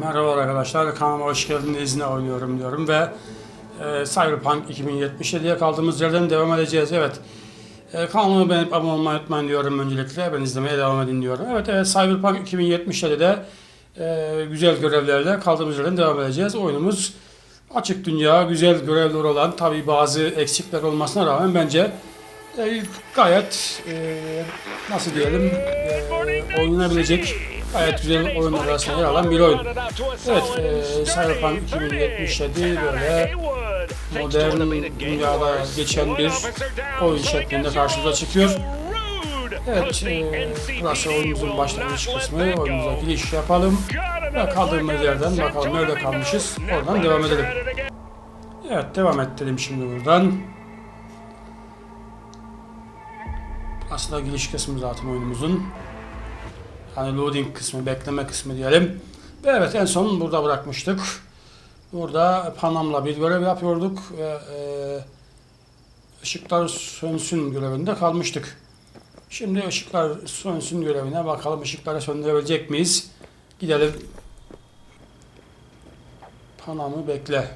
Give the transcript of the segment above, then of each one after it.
Merhaba arkadaşlar, kanalıma hoş geldiniz. Ne oynuyorum diyorum ve e, Cyberpunk 2077'ye kaldığımız yerden devam edeceğiz. Evet, e, kanalıma beğenip abone olmayı unutmayın diyorum öncelikle. Ben izlemeye devam edin diyorum. Evet, evet Cyberpunk 2077'de e, güzel görevlerle kaldığımız yerden devam edeceğiz. Oyunumuz açık dünya, güzel görevler olan, tabi bazı eksikler olmasına rağmen bence e, gayet e, nasıl diyelim e, oynanabilecek gayet güzel oyunlar arasında yer alan bir oyun. Evet, e, Cyberpunk 2077 böyle modern dünyada geçen bir oyun şeklinde karşımıza çıkıyor. Evet, e, oyunumuzun başlangıç kısmı. Oyunumuza giriş yapalım ve kaldığımız yerden bakalım nerede kalmışız. Oradan devam edelim. Evet, devam edelim şimdi buradan. Aslında giriş kısmı zaten oyunumuzun. Hani loading kısmı, bekleme kısmı diyelim. Ve evet en son burada bırakmıştık. Burada Panam'la bir görev yapıyorduk ve e, ışıklar sönsün görevinde kalmıştık. Şimdi ışıklar sönsün görevine bakalım ışıkları söndürebilecek miyiz? Gidelim. Panam'ı bekle.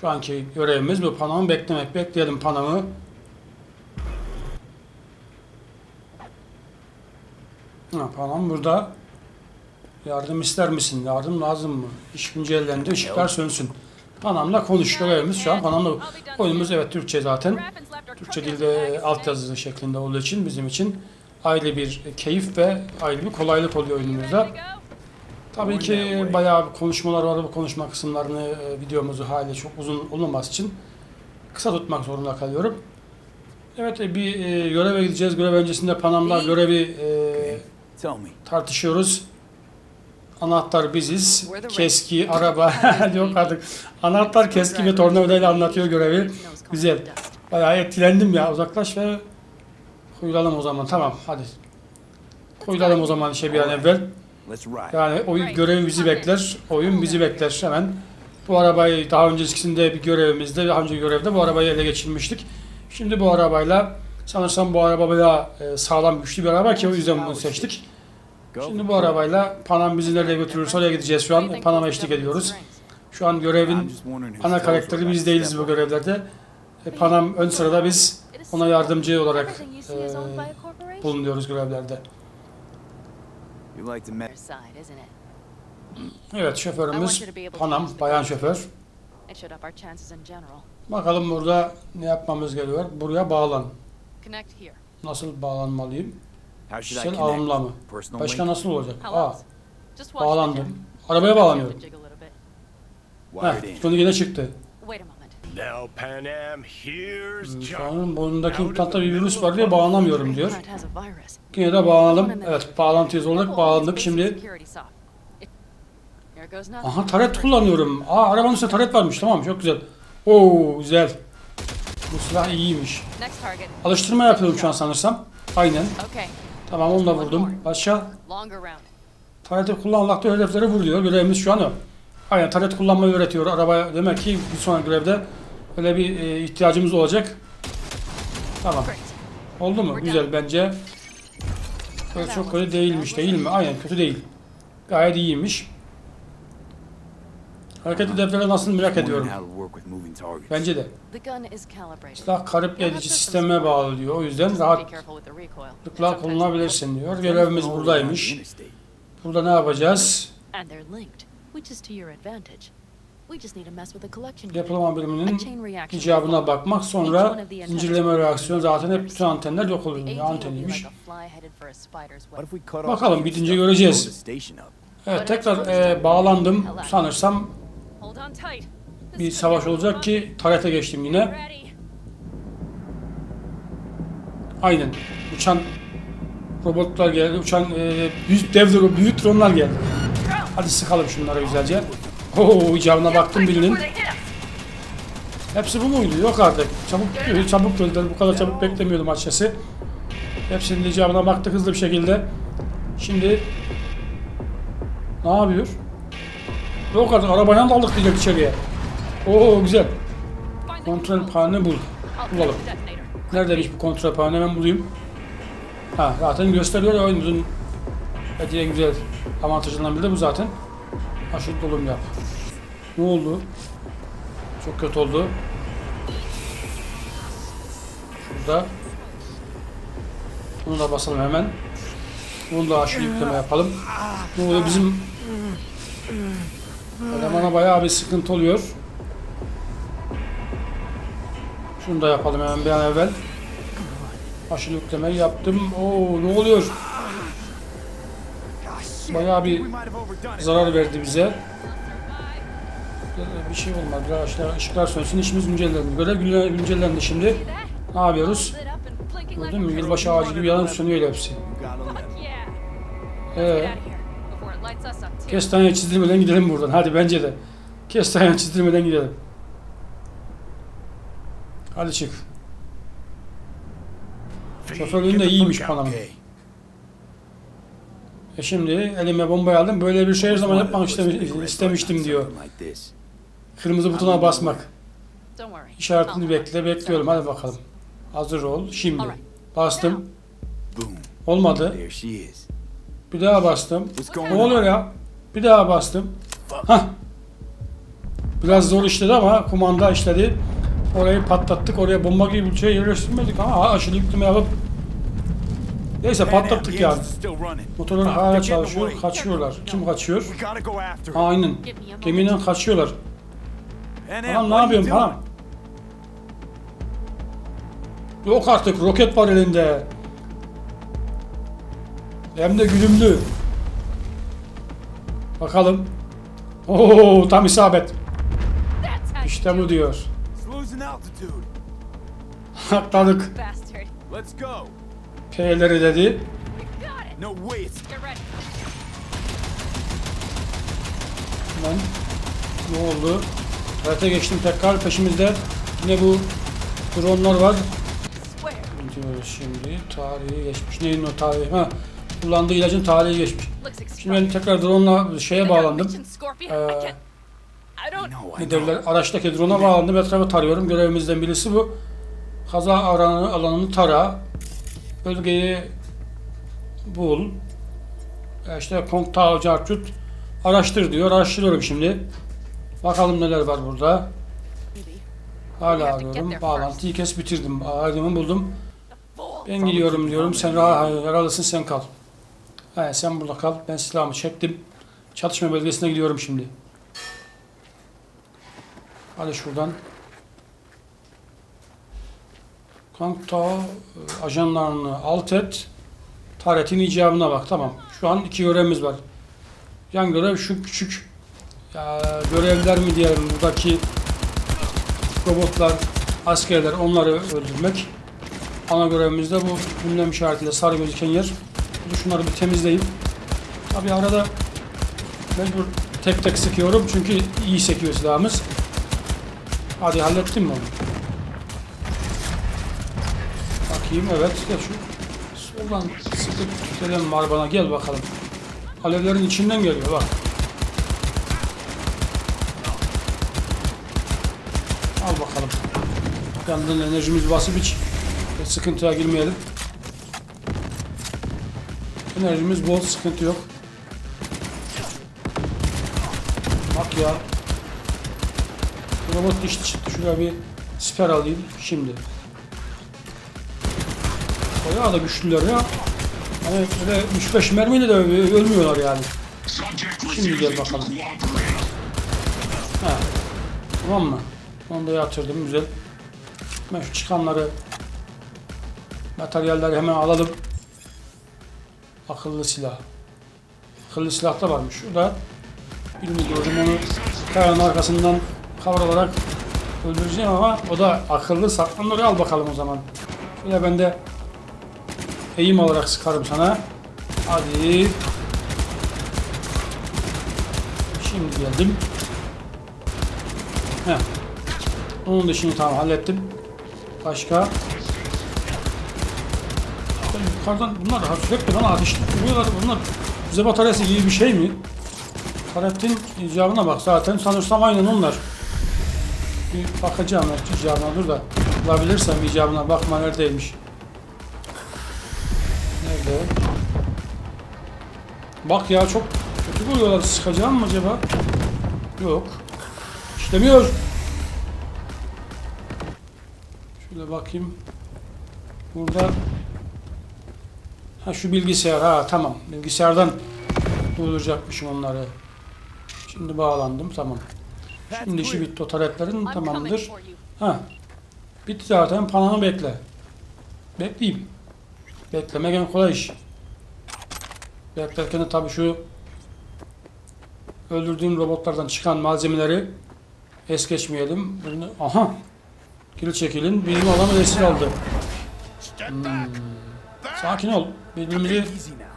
Şu anki görevimiz bu. Panam'ı beklemek. Bekleyelim Panam'ı. Ha, Panam burada. Yardım ister misin? Yardım lazım mı? İş güncellendi. Işıklar sönsün. Panam'la konuş. Görevimiz şu an Panam'la. Oyunumuz evet Türkçe zaten. Türkçe dilde altyazı şeklinde olduğu için bizim için ayrı bir keyif ve ayrı bir kolaylık oluyor oyunumuzda. Tabii ki bayağı bir konuşmalar var. Bu konuşma kısımlarını e, videomuzu hali çok uzun olmaması için kısa tutmak zorunda kalıyorum. Evet e, bir e, göreve gideceğiz. Görev öncesinde Panam'la görevi e, Tell me. tartışıyoruz. Anahtar biziz. Keski, araba. Yok artık. Anahtar, keski ve tornavidayla anlatıyor görevi. Güzel. Bayağı etkilendim ya. Uzaklaş ve huylalım o zaman. Tamam hadi. Koyulalım o zaman işe bir an evvel. Yani oyun görevi bizi bekler. Oyun bizi bekler hemen. Bu arabayı daha öncesinde bir görevimizde, daha önce görevde bu arabayı ele geçirmiştik. Şimdi bu arabayla sanırsam bu araba bayağı e, sağlam güçlü bir araba ki o yüzden bunu seçtik. Go. Şimdi bu arabayla Panam bizi nereye götürürse oraya gideceğiz şu an. Panam'a eşlik ediyoruz. Şu an görevin ana karakteri biz değiliz bu görevlerde. E, Panam ön sırada biz ona yardımcı olarak e, bulunuyoruz görevlerde. Evet şoförümüz Panam, bayan şoför. Bakalım burada ne yapmamız gerekiyor. Buraya bağlan. Connect here. Nasıl bağlanmalıyım? How should I Kişisel connect? ağımla mı? Personal Başka nasıl olacak? How Aa, bağlandım. Arabaya bağlanıyorum. to jiggle a little bit. Wired Heh, sonu yine çıktı. Wait a moment. Now, Pan Am, here's Hmm. Sanırım boynundaki implantta bir virüs var diye bağlanamıyorum diyor. Implant has a virus. Yine de bağlanalım. Evet bağlantıyız olarak Careful, bağlandık. Şimdi aha taret kullanıyorum. Aa arabanın üstünde taret varmış. Tamam çok güzel. Oo güzel. Bu silah iyiymiş. Alıştırma yapıyorum şu an sanırsam. Aynen. Tamam onu da vurdum. Başka. Tareti kullanmakta hedefleri vuruyor. Görevimiz şu an o. Aynen taret kullanmayı öğretiyor. Arabaya demek ki bir sonraki görevde öyle bir e, ihtiyacımız olacak. Tamam. Oldu mu? Güzel bence. Böyle çok kötü değilmiş değil mi? Aynen kötü değil. Gayet iyiymiş. Hareket hedefleri nasıl merak ediyorum. Bence de. Silah have edici sisteme bağlı diyor. O yüzden rahatlıkla kullanabilirsin diyor. Görevimiz buradaymış. Burada ne yapacağız? Depolama biriminin icabına bakmak sonra zincirleme reaksiyonu zaten hep bütün antenler yok oluyor. AT Ya will be anteniymiş. like a fly headed for a spider's web. What if we cut off Bakalım, bitince göreceğiz. Evet tekrar e, bağlandım. Sanırsam Bir savaş olacak ki tarete geçtim yine. Aynen. Uçan robotlar geldi. Uçan e, büyük dev büyük dronlar geldi. Hadi sıkalım şunları güzelce. Oo icabına baktım birinin. Hepsi bu muydu? Yok artık. Çabuk çabuk öldüler. Bu kadar çabuk beklemiyordum açıkçası. Hepsinin icabına baktık hızlı bir şekilde. Şimdi ne yapıyor? Yok artık arabayla da aldık direkt içeriye. Oo güzel. Kontrol paneli bul. Bulalım. Neredeymiş bu kontrol paneli hemen bulayım. Ha zaten gösteriyor ya oyunumuzun en güzel avantajından biri de bu zaten. Aşırı dolum yap. Ne oldu? Çok kötü oldu. Şurada. Bunu da basalım hemen. Bunu da aşırı yükleme yapalım. Bu da bizim elemana bayağı bir sıkıntı oluyor. Şunu da yapalım hemen bir an evvel. Aşırı yüklemeyi yaptım. Oo ne oluyor? Bayağı bir zarar verdi bize. Bir şey olmadı. Biraz ışıklar, sönsün. İşimiz güncellendi. Görev güncellendi şimdi. Ne yapıyoruz? Gördün mü? Yılbaşı ağacı gibi yanıp sönüyor hepsi. Ee, kestane çizdirmeden gidelim buradan. Hadi bence de. Kestane çizdirmeden gidelim. Hadi çık. Şoförlüğün de iyiymiş Panam'ın. E şimdi elime bombayı aldım. Böyle bir şey her zaman yapmak istemi- istemiştim diyor. Kırmızı butona basmak. İşaretini bekle, bekliyorum. Hadi bakalım. Hazır ol. Şimdi. Bastım. Olmadı. Bir daha bastım. Ne oluyor ya? Bir daha bastım. Hah. Biraz zor işledi ama kumanda işledi. Orayı patlattık. Oraya bomba gibi bir şey yerleştirmedik ama aşırı yükleme yapıp Neyse patlattık yani. Motorlar hala çalışıyor. Kaçıyorlar. Kim kaçıyor? Aynen. Gemiden kaçıyorlar. Anam, Anam ne yapıyorsun ha? Yok artık roket var elinde. Hem de güdümlü. Bakalım. Oo tam isabet. İşte bu diyor. Atladık. P'leri dedi. Lan ne oldu? Harita geçtim tekrar peşimizde. Yine bu dronlar var. Şimdi. Tarihi geçmiş. Neyin o tarihi? Ha. Kullandığı ilacın tarihi geçmiş. Şimdi ben tekrar drone'la şeye bağlandım. Ee, Ne derler? Araçtaki drone'a bağlandım. Etrafı tarıyorum. Görevimizden birisi bu. Kaza alanı, alanını tara. Bölgeyi bul. E İşte kontağı cartut. Araştır diyor. Araştırıyorum şimdi. Bakalım neler var burada. Hala arıyorum. Bağlantıyı kes bitirdim. Aydımı buldum. Ben gidiyorum diyorum. Sen rahat, yaralısın sen kal. He, sen burada kal. Ben silahımı çektim. Çatışma bölgesine gidiyorum şimdi. Hadi şuradan. Kanka e, ajanlarını alt et. Taretin icabına bak. Tamam. Şu an iki görevimiz var. Yan görev şu küçük ya, görevler mi diyelim buradaki robotlar, askerler onları öldürmek. Ana görevimiz de bu ünlem işaretiyle sarı gözüken yer. Şunları bir temizleyip tabi arada mecbur tek tek sıkıyorum çünkü iyi sekiyor silahımız. Hadi hallettin mi onu? Bakayım evet gel şu soldan sıkıp tutalım var bana gel bakalım. Alevlerin içinden geliyor bak. Al bakalım. Yandan enerjimiz basıp hiç sıkıntıya girmeyelim. Enerjimiz bol, sıkıntı yok. Bak ya. Robot dişli çıktı. Şuraya bir siper alayım şimdi. Bayağı da güçlüler ya. Hani böyle 3-5 mermiyle de ölmüyorlar yani. Şimdi gel bakalım. Ha. Tamam mı? Onu da yatırdım güzel. Ben şu çıkanları materyalleri hemen alalım. Akıllı silah. Akıllı silah da varmış. Şurada birini gördüm onu kayanın arkasından kavralarak öldüreceğim ama o da akıllı saklanları al bakalım o zaman. Şöyle ben de eğim olarak sıkarım sana. Hadi. Şimdi geldim. Heh. Onun dışını tamam hallettim. Başka? Ben yukarıdan bunlar da sürekli bana ateş vuruyorlar. Bunlar bize bataryası gibi bir şey mi? Tarettin icabına bak zaten sanırsam aynen onlar. Bir bakacağım evet, icabına dur da bulabilirsem icabına bakma neredeymiş. Nerede? Bak ya çok Kötü vuruyorlar. Sıkacağım mı acaba? Yok. İşlemiyor. Şöyle bakayım. Burada Ha şu bilgisayar ha tamam. Bilgisayardan durduracakmışım onları. Şimdi bağlandım tamam. Şimdi işi bitti o coming tamamdır. Ha. Bitti zaten pananı bekle. Bekleyeyim. Beklemek en kolay iş. Beklerken de tabii şu öldürdüğüm robotlardan çıkan malzemeleri es geçmeyelim. Bunu, aha. Kill çekilin. Bilim adamı esir aldı. Hmm. Sakin ol. Birbirimizi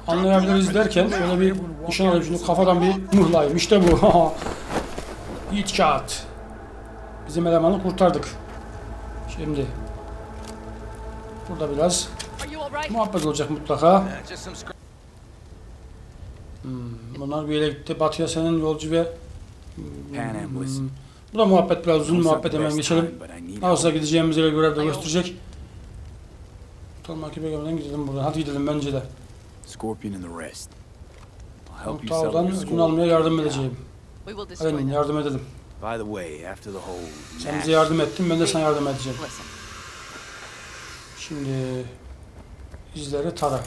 anlayabiliriz derken şöyle bir nişan alayım şunu kafadan bir mıhlayayım. İşte bu. Yiğit kağıt. Bizim elemanı kurtardık. Şimdi burada biraz muhabbet olacak mutlaka. Hmm, bunlar bir yere gitti. Batıya senin yolcu ve was Hmm, bu da muhabbet biraz uzun muhabbet hemen geçelim. Nasılsa gideceğimiz yere göre de gösterecek. Tamam ekibe gelmeden gidelim buradan. Hadi gidelim bence de. Scorpion and the rest. I'll help you Tavdan settle your ödün almaya score. yardım edeceğim. We will destroy Aynen them. yardım edelim. By the way, after the whole Sen bize yardım ettin ben de sana yardım edeceğim. Listen, Şimdi izleri tara.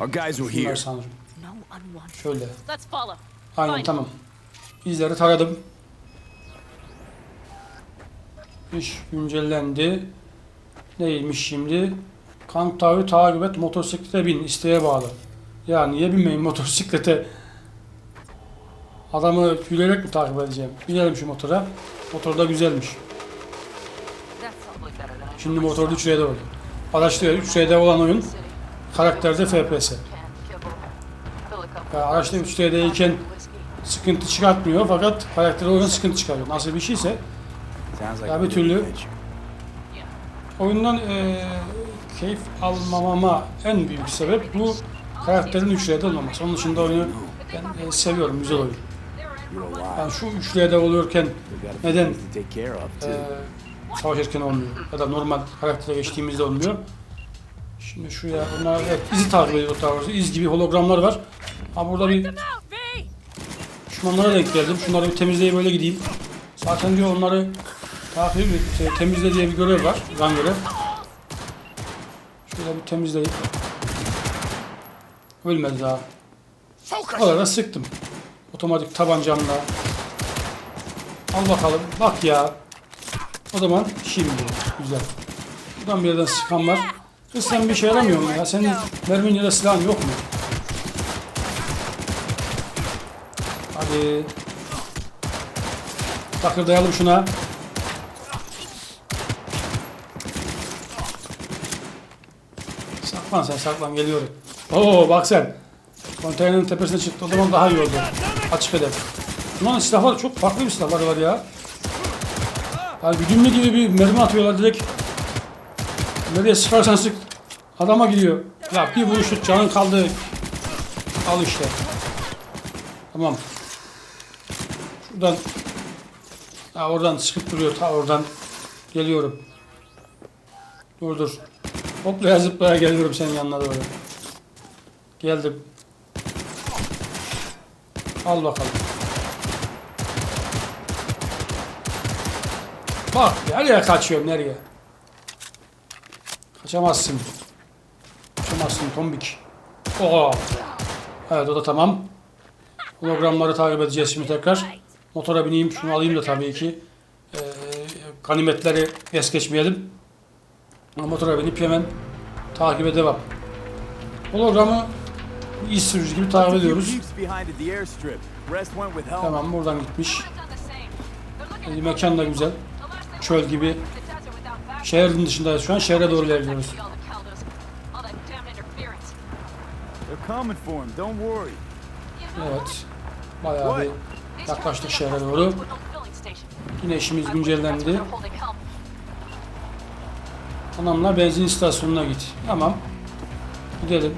our guys were here. sanırım. no unwanted. Şöyle. Let's follow. Aynen Fine. tamam. İzleri taradım. İş güncellendi. Neymiş şimdi? Kantağı takip et, motosiklete bin, isteğe bağlı. Ya niye binmeyin motosiklete? Adamı gülerek mi takip edeceğim? Binelim şu motora. Motor da güzelmiş. Şimdi motorda 3R'de oldu. Araçta 3R'de olan oyun, karakterde FPS. Yani araçta 3D'deyken sıkıntı çıkartmıyor fakat karakteri oyun sıkıntı çıkarıyor. Nasıl bir şeyse Ya bir türlü-. Oyundan eee, keyif almamama en büyük sebep bu karakterin 3D'de olmaması. Onun dışında oyunu ben e, seviyorum, güzel oyun. Yani şu 3D'de oluyorken We've got a few neden eee savaşırken olmuyor ya da normal karaktere geçtiğimizde olmuyor. Şimdi şuraya bunlar evet, izi takip ediyor tarzı. İz gibi hologramlar var. Ha burada bir! Düşmanlara denk geldim. Şunları bir temizleyip böyle gideyim. Zaten diyor onları takip et, şey, temizle diye bir görev var. Yan görev. Şöyle bir temizleyip. Ölmedi daha. O da sıktım. Otomatik tabancamla. Al bakalım. Bak ya. O zaman şimdi. Güzel. Buradan bir yerden sıkan var. Kız sen bir şey yaramıyor mu ya? Senin mermin ya da silahın yok mu? Hadi. Takırdayalım şuna. Saklan sen saklan geliyorum. Oo bak sen. Konteynerin tepesine çıktı o zaman daha iyi oldu. Açık hedef. Bunların silahları çok farklı bir silahları var ya. Yani güdümlü gibi bir mermi atıyorlar direkt. Nereye sıkarsan sık adama gidiyor. Ya bir vuruşluk canın kaldı. Al işte. Tamam. Şuradan ha, oradan sıkıp duruyor ta oradan geliyorum. Dur dur. Hoplaya zıplaya geliyorum senin yanına doğru. Geldim. Al bakalım. Bak nereye kaçıyorum nereye? Kaçamazsın. Kaçamazsın tombik. Oo. Evet o da tamam. Hologramları takip edeceğiz şimdi tekrar. Motora bineyim, şunu alayım da tabii ki. Ee, ganimetleri es geçmeyelim. Motora binip hemen takibe devam. Hologramı iz sürücü gibi takip ediyoruz. Tamam buradan gitmiş. Ee, mekan da güzel. Çöl gibi. Şehrin dışındayız şu an. Şehre doğru ilerliyoruz. Evet. Bayağı bir yaklaştık şehre doğru. Yine işimiz güncellendi. Anamla benzin istasyonuna git. Tamam. Gidelim.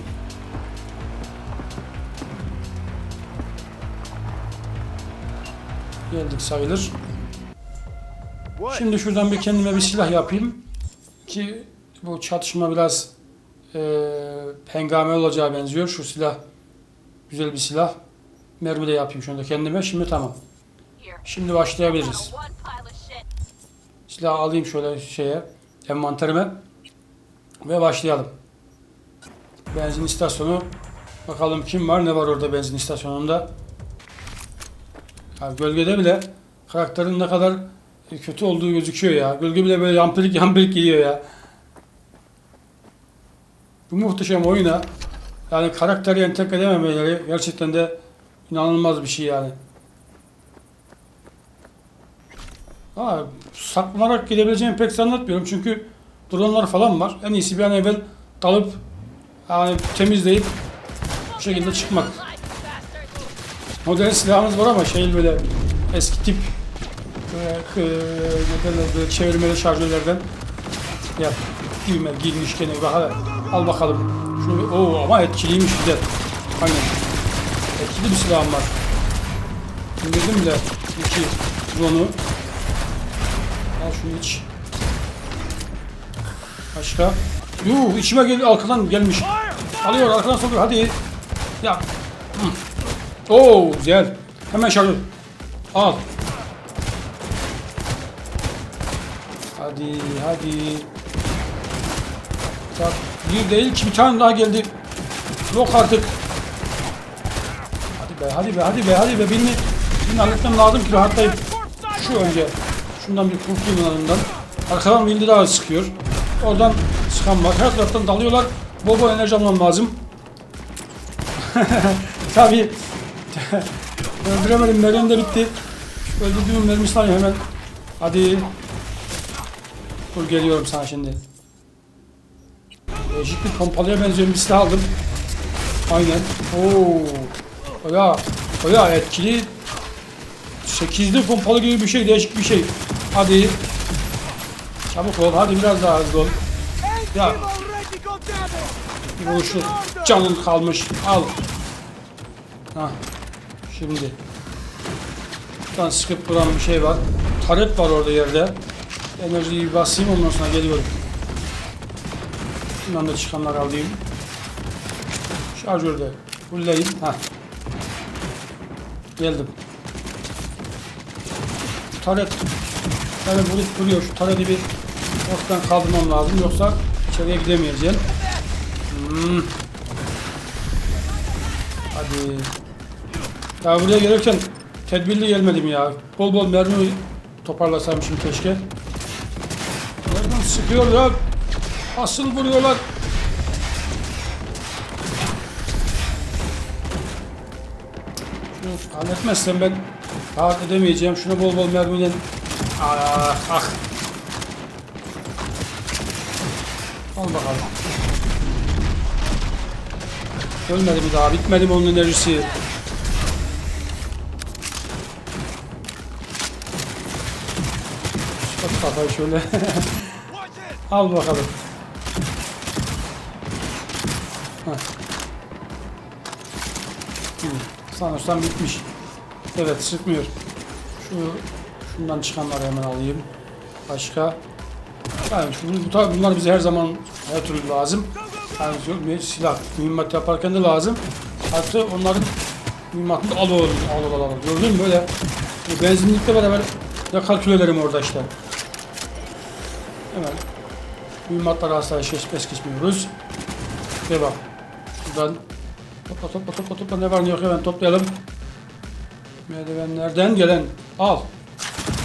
Geldik sayılır. Şimdi şuradan bir kendime bir silah yapayım. Ki bu çatışma biraz eee pengame olacağı benziyor. Şu silah Güzel bir silah. Mermi de yapayım şunu da kendime. Şimdi tamam. Şimdi başlayabiliriz. Silahı alayım şöyle şeye, envanterime ve başlayalım. Benzin istasyonu. Bakalım kim var, ne var orada benzin istasyonunda. Ya gölgede bile karakterin ne kadar kötü olduğu gözüküyor ya. Gölge bile böyle yampirik yampirik geliyor ya. Bu muhteşem oyuna yani karakteri entegre edememeleri gerçekten de inanılmaz bir şey yani. Ha, saklanarak gidebileceğimi pek zannetmiyorum çünkü dronlar falan var. En iyisi bir an evvel dalıp yani temizleyip bu şekilde çıkmak. Modern silahımız var ama şey böyle eski tip e, böyle çevirmeli şarjörlerden yap. Girme, girmiş gene hadi. Al bakalım. Şunu oo ama etkiliymiş güzel. Aynen. Etkili bir silahım var. İndirdim de iki drone'u. Al şunu iç. Başka? Yuh içime geliyor arkadan gelmiş. Alıyor arkadan sokuyor hadi. Ya. Oo güzel. Hemen şarjör. Al. Hadi hadi. Bak bir değil ki bir tane daha geldi. Yok artık. Hadi be hadi be hadi be hadi be birini, birini halletmem lazım ki rahatlayıp şu önce şundan bir kurtulayım yanından. Arkadan bildi daha sıkıyor. Oradan sıkan var. Her taraftan dalıyorlar. Bol bol enerji almam lazım. Tabii. Öldüremedim. Merem de bitti. Öldürdüğüm mermisini alayım hemen. Hadi. Dur geliyorum sana şimdi. Değişik bir pompalıya benzeyen bir silah aldım. Aynen. Oo. Oya. Oya etkili. 8'li pompalı gibi bir şey. Değişik bir şey. Hadi. Çabuk ol. Hadi biraz daha hızlı ol. Ya. Vuruşu. Canın kalmış. Al. Ha. Şimdi. Şuradan sıkıp duran bir şey var. Taret var orada yerde. Enerjiyi basayım ondan sonra geliyorum. Şundan da çıkanları alayım. Şarjörde fulleyim. Ha. Geldim. Taret yani vurup duruyor. Şu tareti bir ortadan kaldırmam lazım. Yoksa içeriye gidemeyeceğim. Hmm. Hadi. Ya buraya gelirken tedbirli gelmedim ya. Bol bol mermi toparlasaymışım keşke. Nereden sıkıyor ya? Asıl vuruyorlar. Şunu halletmezsem ben rahat edemeyeceğim. Şuna bol bol mermiden ah, ah. Al bakalım. Ölmedi mi daha? Bitmedi mi onun enerjisi? Bak kafayı şöyle. Al bakalım. Heh. Sanırsam bitmiş. Evet sıkmıyor. Şu şundan çıkanları hemen alayım. Başka. Yani bunlar bize her zaman her türlü lazım. Yani silah, mühimmat yaparken de lazım. Hatta onların mühimmatını al oğlum, al al al. Gördün mü böyle? Benzinlikle beraber yakar külelerim orada işte. Hemen mühimmatları asla es es geçmiyoruz. Ve bak. Şuradan topla topla topla topla ne var ne yok hemen toplayalım. Merdivenlerden gelen al.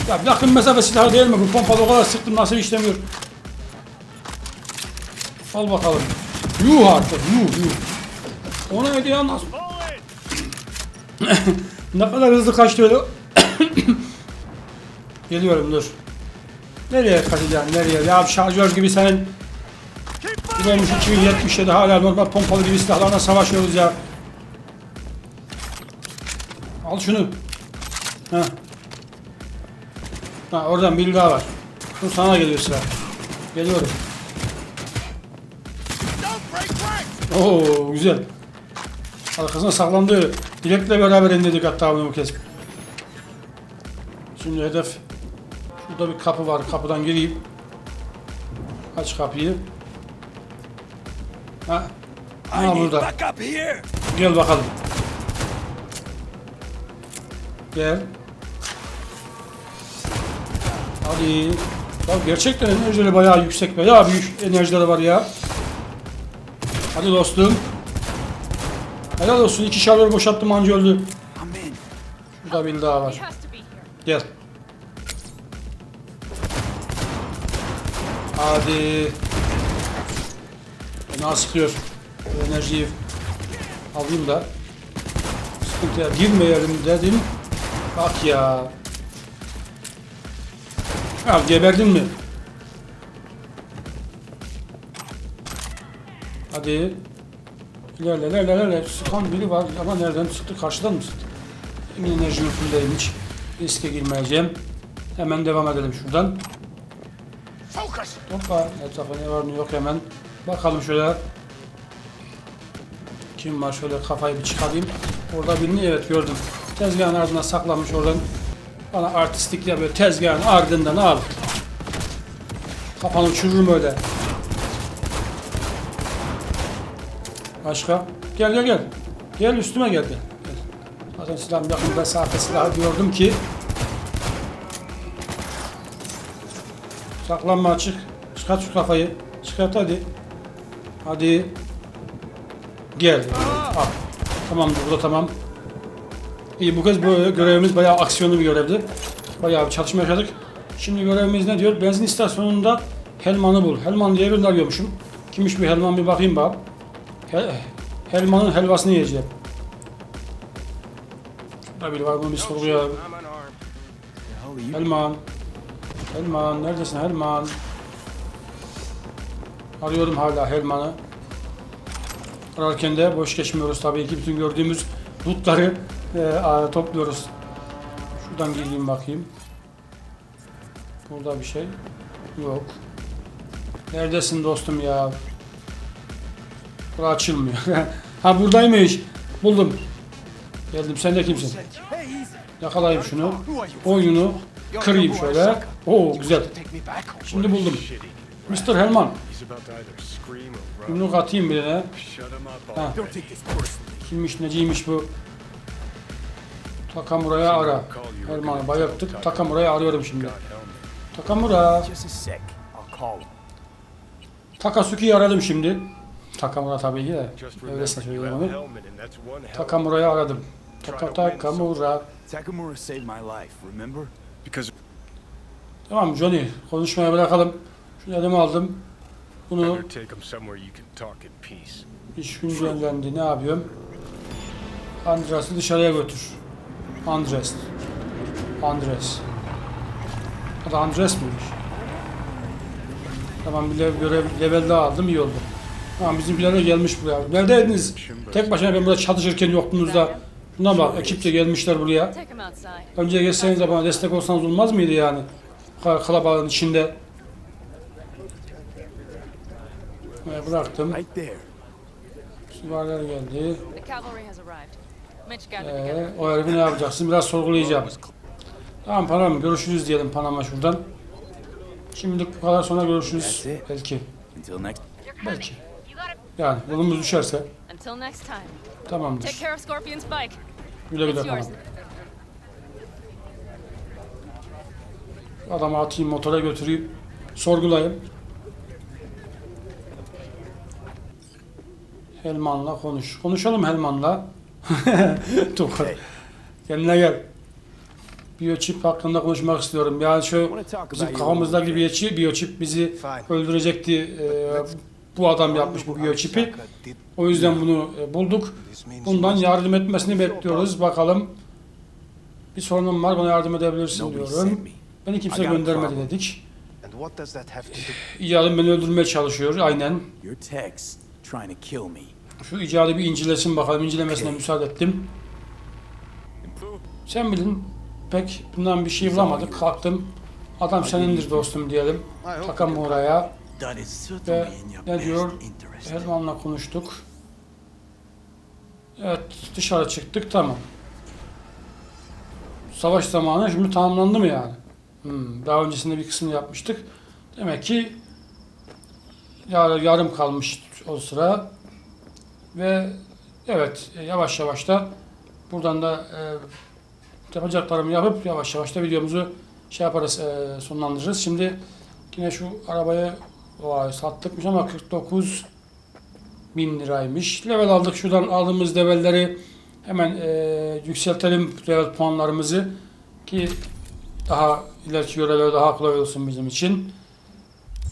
Ya yakın mesafe silahı değil mi? Bu pompalı o kadar sıktım nasıl işlemiyor? Al bakalım. Yuh artık yuh yuh. Ona hediye nasıl? ne kadar hızlı kaçtı öyle. Geliyorum dur. Nereye kaçacaksın nereye? Ya şarjör gibi senin olmuş 2077 hala normal pompalı gibi silahlarla savaşıyoruz ya. Al şunu. Heh. Ha oradan biri daha var. Dur sana geliyor sıra. Geliyorum. Oo güzel. Arkasına saklandı. Dilekle beraber indirdik hatta bunu kesip. Şimdi hedef Şurada bir kapı var. Kapıdan gireyim. Aç kapıyı. Ha. Ha burada. Gel bakalım. Gel. Hadi. Ya gerçekten enerjileri bayağı yüksek. Bayağı büyük enerjileri var ya. Hadi dostum. Helal olsun. iki şarjör boşalttım anca öldü. Burada bir daha var. Gel. Hadi. Fena sıkıyor. Enerjiyi alayım da. Sıkıntıya girmeyelim dedim. Bak ya. Ya geberdin mi? Hadi. İlerle, ilerle, ilerle. Sıkan biri var ama nereden sıktı? Karşıdan mı sıktı? Emin enerji yükümdeymiş. Riske girmeyeceğim. Hemen devam edelim şuradan. Hoppa. Etrafa ne var ne yok hemen. Bakalım şöyle. Kim var şöyle kafayı bir çıkarayım. Orada birini evet gördüm. Tezgahın ardına saklanmış oradan. Bana artistik yapıyor. Tezgahın ardından al. Kafanı uçururum öyle. Başka? Gel gel gel. Gel üstüme gel. gel. Zaten silahım yakın mesafe silahı gördüm ki. Saklanma açık. Çıkart şu kafayı. Çıkart hadi. Hadi. Gel. Al. Tamam burada tamam. İyi bu kez bu görevimiz bayağı aksiyonlu bir görevdi. Bayağı bir çatışma yaşadık. Şimdi görevimiz ne diyor? Benzin istasyonunda Helman'ı bul. Helman diye birini arıyormuşum. Kimmiş bu Helman bir bakayım bak. He- Helman'ın helvasını yiyeceğim. Şurada biri var bunu bir you? Helman. Helman neredesin Helman? Arıyorum hala Helman'ı. Ararken de boş geçmiyoruz tabii ki. Bütün gördüğümüz lootları e, topluyoruz. Şuradan gireyim bakayım. Burada bir şey yok. Neredesin dostum ya? Bura açılmıyor. ha buradaymış. Buldum. Geldim. Sen de kimsin? Yakalayayım şunu. Oyunu kırayım şöyle. Oo güzel. Şimdi buldum. Mr. Helman. Yumruk atayım birine. Ha. Kimmiş neciymiş bu? Takamura'yı ara. Helman'ı bayılttık. Takamura'yı arıyorum şimdi. Takamura. Takasuki'yi aradım şimdi. Takamura tabii ki de. Söyleyeyim have onu. Takamura'yı aradım. Taka Takamura. Takamura saved my life, remember? Because Tamam Johnny konuşmaya bırakalım. Şu elime aldım. Bunu iş güncellendi. Ne yapıyorum? Andres'i dışarıya götür. Andres. Andres. Adı Andres miymiş? Tamam bir level, görev, level daha aldım iyi oldu. Tamam bizimkiler de gelmiş buraya. Neredeydiniz? Tek başına ben burada çalışırken yoktunuz da. Buna bak ekip de gelmişler buraya. Önce geçseniz de bana destek olsanız olmaz mıydı yani? Kalabalığın içinde. Bıraktım. Süvariler geldi. Ee, o herifi ne yapacaksın? Biraz sorgulayacağım. Tamam Panam görüşürüz diyelim Panama şuradan. Şimdilik bu kadar sonra görüşürüz. Belki. Belki. Yani yolumuz düşerse tamamdır. Güle güle. Panam. Adamı atayım motora götüreyim. Sorgulayayım. Helman'la konuş. Konuşalım Helman'la. Hey. Kendine gel. Biyoçip hakkında konuşmak istiyorum. Yani talk bizim kafamızdaki biyoçip, biyoçip bizi öldürecekti. Ee, bu adam yapmış bu biyoçipi. O yüzden bunu e, bulduk. Bundan yardım etmesini bekliyoruz. Bakalım. Bir sorunum var bana yardım edebilirsin diyorum. Beni kimse göndermedi dedik. Do? İcadım beni öldürmeye çalışıyor. Aynen. Şu icadı bir incelesin bakalım. İncelemesine müsaade ettim. Sen bilin. Pek bundan bir şey bulamadık. Kalktım. Adam senindir dostum diyelim. Takamı oraya. Ve ne diyor? Herman'la konuştuk. Evet dışarı çıktık tamam. Savaş zamanı şimdi tamamlandı mı yani? Hmm, daha öncesinde bir kısmını yapmıştık. Demek ki yar, yarım kalmış o sıra. Ve evet yavaş yavaş da buradan da e, yapacaklarımı yapıp yavaş yavaş da videomuzu şey yaparız, e, sonlandırırız. Şimdi yine şu arabayı vay, sattıkmış ama 49 bin liraymış. Level aldık. Şuradan aldığımız levelleri hemen e, yükseltelim level puanlarımızı ki daha ileriki görevler daha kolay olsun bizim için.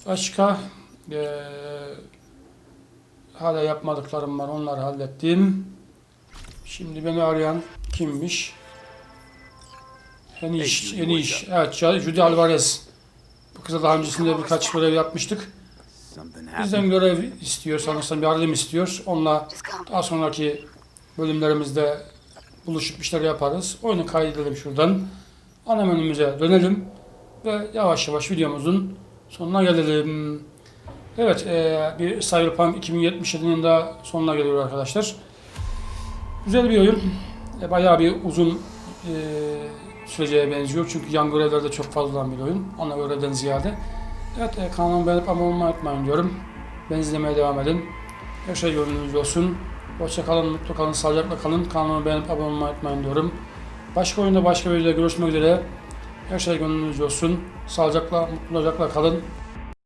Başka e, hala yapmadıklarım var. Onları hallettim. Şimdi beni arayan kimmiş? En iyi iş, en iyi iş. Evet, Judy Alvarez. Bu kıza daha öncesinde birkaç görev yapmıştık. Bizden görev istiyor, sanırsam yardım istiyor. Onunla daha sonraki bölümlerimizde buluşup işleri yaparız. Oyunu kaydedelim şuradan. Ana menümüze dönelim ve yavaş yavaş videomuzun sonuna gelelim. Evet, eee, bir Cyberpunk 2077'nin daha sonuna geliyor arkadaşlar. Güzel bir oyun. E, bayağı bir uzun eee süreceğe benziyor. Çünkü yan görevlerde çok fazla olan bir oyun. Ana görevden ziyade. Evet, e, kanalıma beğenip abone olmayı unutmayın diyorum. Beni izlemeye devam edin. Her şey gönlünüzce olsun. Hoşça kalın, mutlu kalın, sağlıcakla kalın. Kanalıma beğenip abone olmayı unutmayın diyorum. Başka oyunda başka videoda görüşmek üzere. Her şey gönlünüzce olsun. Sağlıcakla, mutlu olacakla kalın.